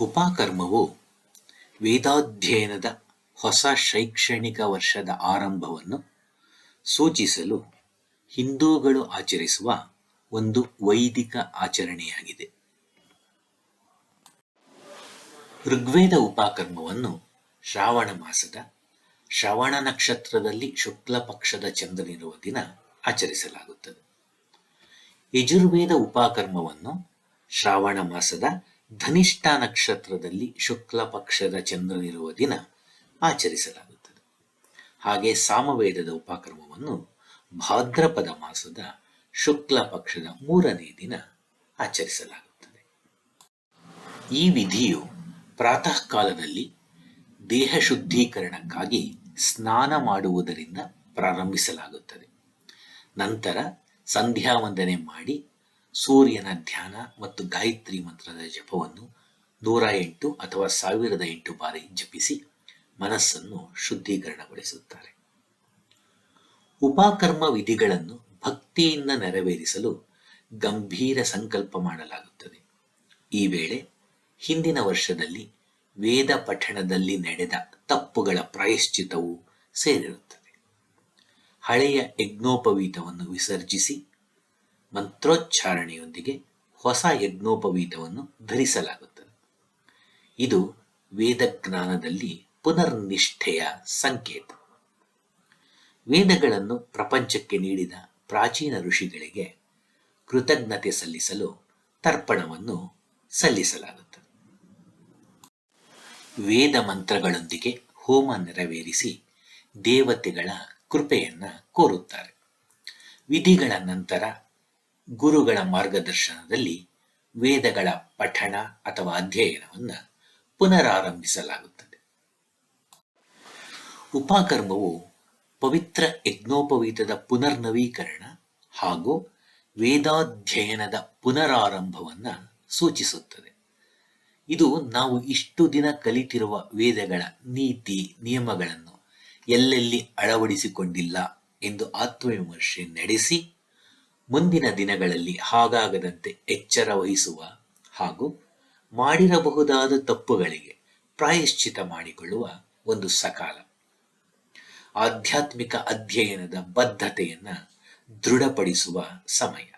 ಉಪಕರ್ಮವು ವೇದಾಧ್ಯಯನದ ಹೊಸ ಶೈಕ್ಷಣಿಕ ವರ್ಷದ ಆರಂಭವನ್ನು ಸೂಚಿಸಲು ಹಿಂದೂಗಳು ಆಚರಿಸುವ ಒಂದು ವೈದಿಕ ಆಚರಣೆಯಾಗಿದೆ. ಋಗ್ವೇದ ಉಪಕರ್ಮವನ್ನು ಶ್ರಾವಣ ಮಾಸದ ಶ್ರವಣ ನಕ್ಷತ್ರದಲ್ಲಿ ಶುಕ್ಲ ಪಕ್ಷದ ಚಂದ್ರನಿರುವ ದಿನ ಆಚರಿಸಲಾಗುತ್ತದೆ. ಯಜುರ್ವೇದ ಉಪಕರ್ಮವನ್ನು ಶ್ರಾವಣ ಮಾಸದ ಧನಿಷ್ಠ ನಕ್ಷತ್ರದಲ್ಲಿ ಶುಕ್ಲ ಪಕ್ಷದ ಚಂದ್ರನಿರುವ ದಿನ ಆಚರಿಸಲಾಗುತ್ತದೆ. ಹಾಗೆ ಸಾಮವೇದದ ಉಪಕ್ರಮವನ್ನು ಭಾದ್ರಪದ ಮಾಸದ ಶುಕ್ಲ ಪಕ್ಷದ ಮೂರನೇ ದಿನ ಆಚರಿಸಲಾಗುತ್ತದೆ. ಈ ವಿಧಿಯು ಪ್ರಾತಃ ಕಾಲದಲ್ಲಿ ದೇಹ ಶುದ್ಧೀಕರಣಕ್ಕಾಗಿ ಸ್ನಾನ ಮಾಡುವುದರಿಂದ ಪ್ರಾರಂಭಿಸಲಾಗುತ್ತದೆ. ನಂತರ ಸಂಧ್ಯಾವಂದನೆ ಮಾಡಿ ಸೂರ್ಯನ ಧ್ಯಾನ ಮತ್ತು ಗಾಯತ್ರಿ ಮಂತ್ರದ ಜಪವನ್ನು ನೂರ ಎಂಟು ಅಥವಾ ಸಾವಿರದ ಎಂಟು ಬಾರಿ ಜಪಿಸಿ ಮನಸ್ಸನ್ನು ಶುದ್ಧೀಕರಣಗೊಳಿಸುತ್ತಾರೆ. ಉಪಕರ್ಮ ವಿಧಿಗಳನ್ನು ಭಕ್ತಿಯಿಂದ ನೆರವೇರಿಸಲು ಗಂಭೀರ ಸಂಕಲ್ಪ ಮಾಡಲಾಗುತ್ತದೆ. ಈ ವೇಳೆ ಹಿಂದಿನ ವರ್ಷದಲ್ಲಿ ವೇದ ಪಠಣದಲ್ಲಿ ನಡೆದ ತಪ್ಪುಗಳ ಪ್ರಾಯಶ್ಚಿತವು ಸೇರಿರುತ್ತದೆ. ಹಳೆಯ ಯಜ್ಞೋಪವೀತವನ್ನು ವಿಸರ್ಜಿಸಿ ಮಂತ್ರೋಚ್ಚಾರಣೆಯೊಂದಿಗೆ ಹೊಸ ಯಜ್ಞೋಪವೀತವನ್ನು ಧರಿಸಲಾಗುತ್ತದೆ. ಇದು ವೇದಜ್ಞಾನದಲ್ಲಿ ಪುನರ್ನಿಷ್ಠೆಯ ಸಂಕೇತ. ವೇದಗಳನ್ನು ಪ್ರಪಂಚಕ್ಕೆ ನೀಡಿದ ಪ್ರಾಚೀನ ಋಷಿಗಳಿಗೆ ಕೃತಜ್ಞತೆ ಸಲ್ಲಿಸಲು ತರ್ಪಣವನ್ನು ಸಲ್ಲಿಸಲಾಗುತ್ತದೆ. ವೇದ ಮಂತ್ರಗಳೊಂದಿಗೆ ಹೋಮ ನೆರವೇರಿಸಿ ದೇವತೆಗಳ ಕೃಪೆಯನ್ನು ಕೋರುತ್ತಾರೆ. ವಿಧಿಗಳ ನಂತರ ಗುರುಗಳ ಮಾರ್ಗದರ್ಶನದಲ್ಲಿ ವೇದಗಳ ಪಠಣ ಅಥವಾ ಅಧ್ಯಯನವನ್ನು ಪುನರಾರಂಭಿಸಲಾಗುತ್ತದೆ. ಉಪಕರ್ಮವು ಪವಿತ್ರ ಯಜ್ಞೋಪವೀತದ ಪುನರ್ನವೀಕರಣ ಹಾಗೂ ವೇದಾಧ್ಯಯನದ ಪುನರಾರಂಭವನ್ನು ಸೂಚಿಸುತ್ತದೆ. ಇದು ನಾವು ಇಷ್ಟು ದಿನ ಕಲಿತಿರುವ ವೇದಗಳ ನೀತಿ ನಿಯಮಗಳನ್ನು ಎಲ್ಲೆಲ್ಲಿ ಅಳವಡಿಸಿಕೊಂಡಿಲ್ಲ ಎಂದು ಆತ್ಮವಿಮರ್ಶೆ ನಡೆಸಿ ಮುಂದಿನ ದಿನಗಳಲ್ಲಿ ಹಾಗಾಗದಂತೆ ಎಚ್ಚರ ವಹಿಸುವ ಹಾಗೂ ಮಾಡಿರಬಹುದಾದ ತಪ್ಪುಗಳಿಗೆ ಪ್ರಾಯಶ್ಚಿತ ಮಾಡಿಕೊಳ್ಳುವ ಒಂದು ಸಕಾಲ. ಆಧ್ಯಾತ್ಮಿಕ ಅಧ್ಯಯನದ ಬದ್ಧತೆಯನ್ನು ದೃಢಪಡಿಸುವ ಸಮಯ.